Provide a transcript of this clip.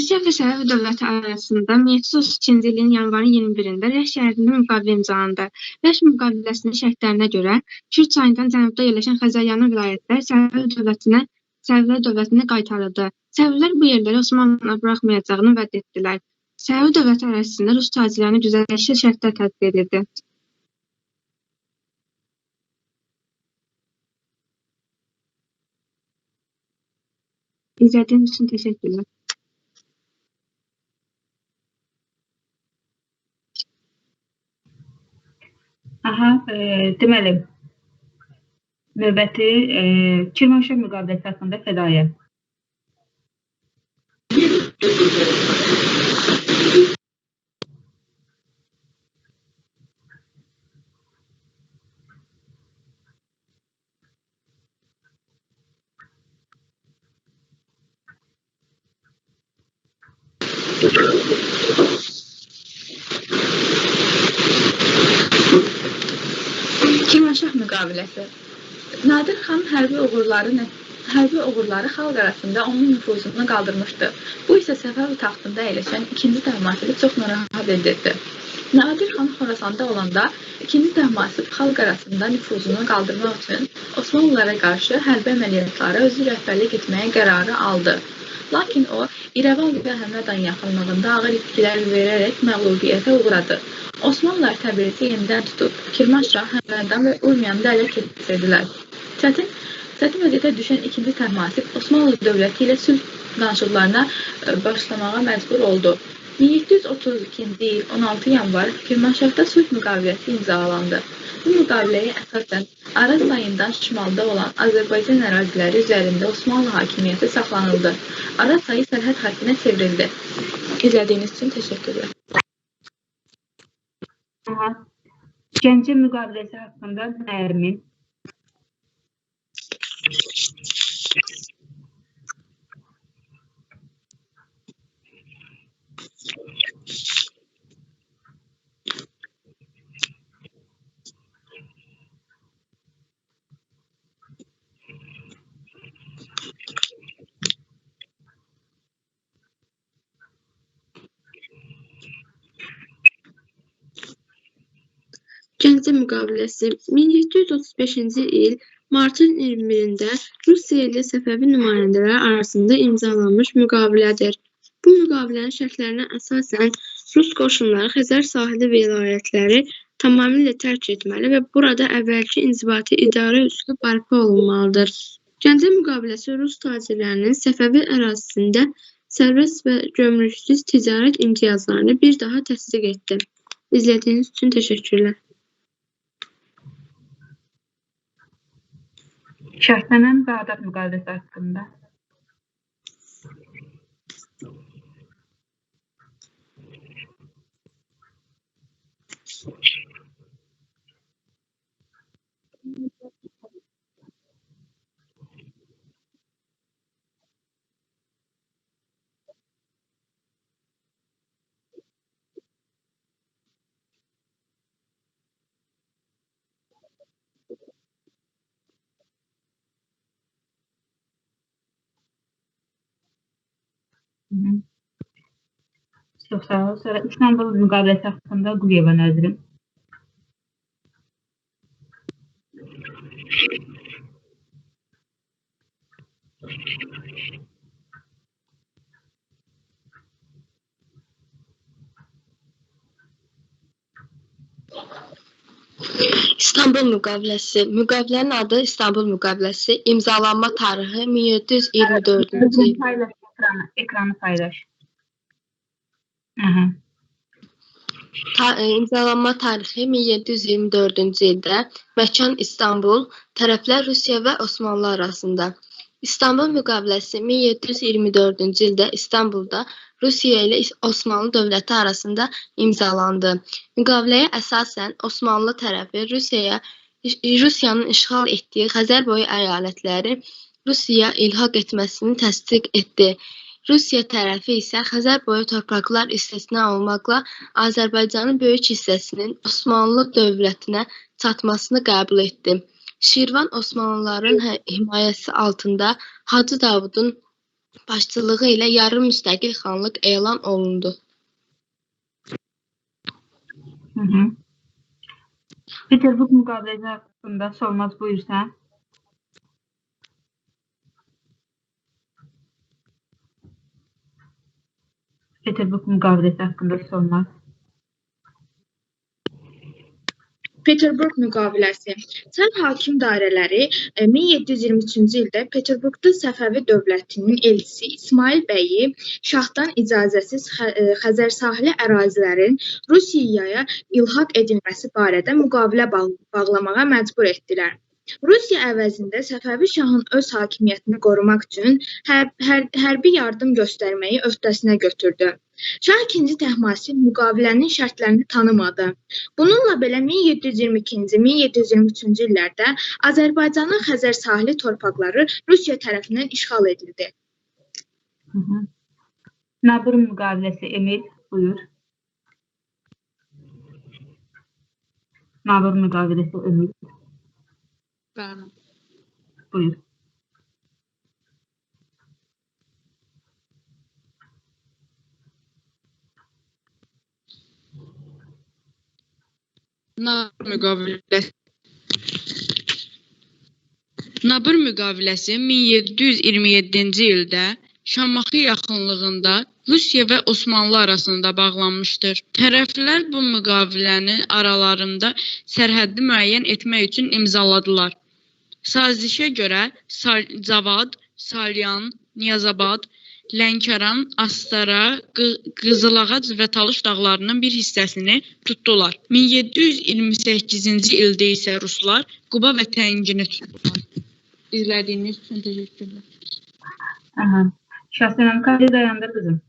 Rusiya və Səudiyyə dövləti arasında 1732-ci ilin yanvarın 21-də Rəş şəhərində müqavilə imzalandı. Rəş müqaviləsinin şərtlərinə görə Kür çayından cənubda yerləşən Xəzəryanı vilayətlər Səudiyyə dövlətinə Səudiyyə dövlətinə qaytarıldı. Səudilər bu yerləri Osmanlıya buraxmayacağını vəd etdilər. Səudiyyə dövləti ərazisində rus tacirlərinə güzəştli şərtlər tətbiq edildi. İzlədiyiniz üçün təşəkkürlər. Aha, e, deməli, növbəti e, Kirmanşah müqaviləsi haqqında fədaiyə. Kirmanşah müqaviləsi. Nadir xan hərbi uğurları hərbi uğurları xalq arasında onun nüfuzunu qaldırmışdı. Bu isə Səfəvi taxtında əyləşən ikinci Təhmasib'i çox narahat edirdi. Nadir xan Xorasanda olanda ikinci Təhmasib xalq arasında nüfuzunu qaldırmaq üçün Osmanlılara qarşı hərbi əməliyyatlara özü rəhbərlik etməyə qərarı aldı. Lakin o, İrəvan və Həmədan yaxınlığında ağır itkilər verərək məğlubiyyətə uğradı. Osmanlılar Təbrizi yenidən tutub, Kirmanşah, Həmədan və Urmiyanı ələ keçirdilər. Çətin, çətin vəziyyətə düşən ikinci Təhmasib Osmanlı dövləti ilə sülh danışıqlarına e, başlamağa məcbur oldu. 1732-ci il 16 yanvar Kirmanşahda sülh müqaviləsi imzalandı. Bu müqaviləyə əsasən Araz çayından şimalda olan Azərbaycan əraziləri üzərində Osmanlı hakimiyyəti saxlanıldı. Araz çayı sərhəd xəttinə çevrildi. İzlədiyiniz üçün təşəkkürlər. Gəncə müqaviləsi haqqında Nərmin. Gəncə müqaviləsi 1735-ci il martın 21-də Rusiya ilə Səfəvi nümayəndələr arasında imzalanmış müqavilədir. Bu müqavilənin şərtlərinə əsasən Rus qoşunları Xəzər sahili vilayətləri tamamilə tərk etməli və burada əvvəlki inzibati idarə üsulu bərpa olunmalıdır. Gəncə müqaviləsi Rus tacirlərinin Səfəvi ərazisində sərbəst və gömrüksüz ticarət imtiyazlarını bir daha təsdiq etdi. İzlədiyiniz üçün təşəkkürlər. Şərtlənən Bağdad müqaviləsi haqqında. Hı -hı. Çox sağ ol. Sonra İstanbul müqaviləsi haqqında Quliyeva nəzrim. İstanbul müqaviləsi. Müqavilənin adı İstanbul müqaviləsi. İmzalanma tarixi 1724-cü il. Ekranı, ekranı paylaş. Aha. Ta e, imzalanma tarixi 1724-cü ildə. Məkan İstanbul. Tərəflər Rusiya və Osmanlı arasında. İstanbul müqaviləsi 1724-cü ildə İstanbulda Rusiya ilə Osmanlı dövləti arasında imzalandı. Müqaviləyə əsasən Osmanlı tərəfi Rusiyaya Rusiyanın işğal etdiyi Xəzərboyu əyalətləri Rusiyaya ilhaq etməsini təsdiq etdi. Rusiya tərəfi isə Xəzərboyu torpaqlar istisna olmaqla Azərbaycanın böyük hissəsinin Osmanlı dövlətinə çatmasını qəbul etdi. Şirvan Osmanlıların hə- himayəsi altında Hacı Davudun başçılığı ilə yarım müstəqil xanlıq elan olundu. Hı -hı. Peterburg müqaviləsi haqqında sormaz buyursan. Peterburg müqaviləsi haqqında sormaz. Peterburq müqaviləsi. Çar hakim dairələri e, 1723-cü ildə Peterburqda Səfəvi dövlətinin elçisi İsmail bəyi şahdan icazəsiz e, Xəzər sahili ərazilərin Rusiyaya ilhaq edilməsi barədə müqavilə bağ- bağlamağa məcbur etdilər. Rusiya əvəzində Səfəvi şahın öz hakimiyyətini qorumaq üçün hər, hər, hərbi yardım göstərməyi öhdəsinə götürdü. Şah II Təhmasib müqavilənin şərtlərini tanımadı. Bununla belə 1722-1723-cü illərdə Azərbaycanın Xəzər sahili torpaqları Rusiya tərəfindən işğal edildi. Hı -hı. Nabur müqaviləsi Emil buyur. Nabur müqaviləsi Emil buyur. Nabur müqaviləsi Nabur müqaviləsi 1727-ci ildə Şamaxı yaxınlığında Rusiya və Osmanlı arasında bağlanmışdır. Tərəflər bu müqaviləni aralarında sərhəddi müəyyən etmək üçün imzaladılar. Sazişə görə Sal Cavad, Salyan, Niyazabad, Lənkəran, Astara, Qı- Qızılağac və Talış dağlarının bir hissəsini tutdular. 1728-ci ildə isə ruslar Quba və Təngini tutdular. İzlədiyiniz üçün təşəkkürlər. Aha. Şahsənəm kaydı dayandır qızım.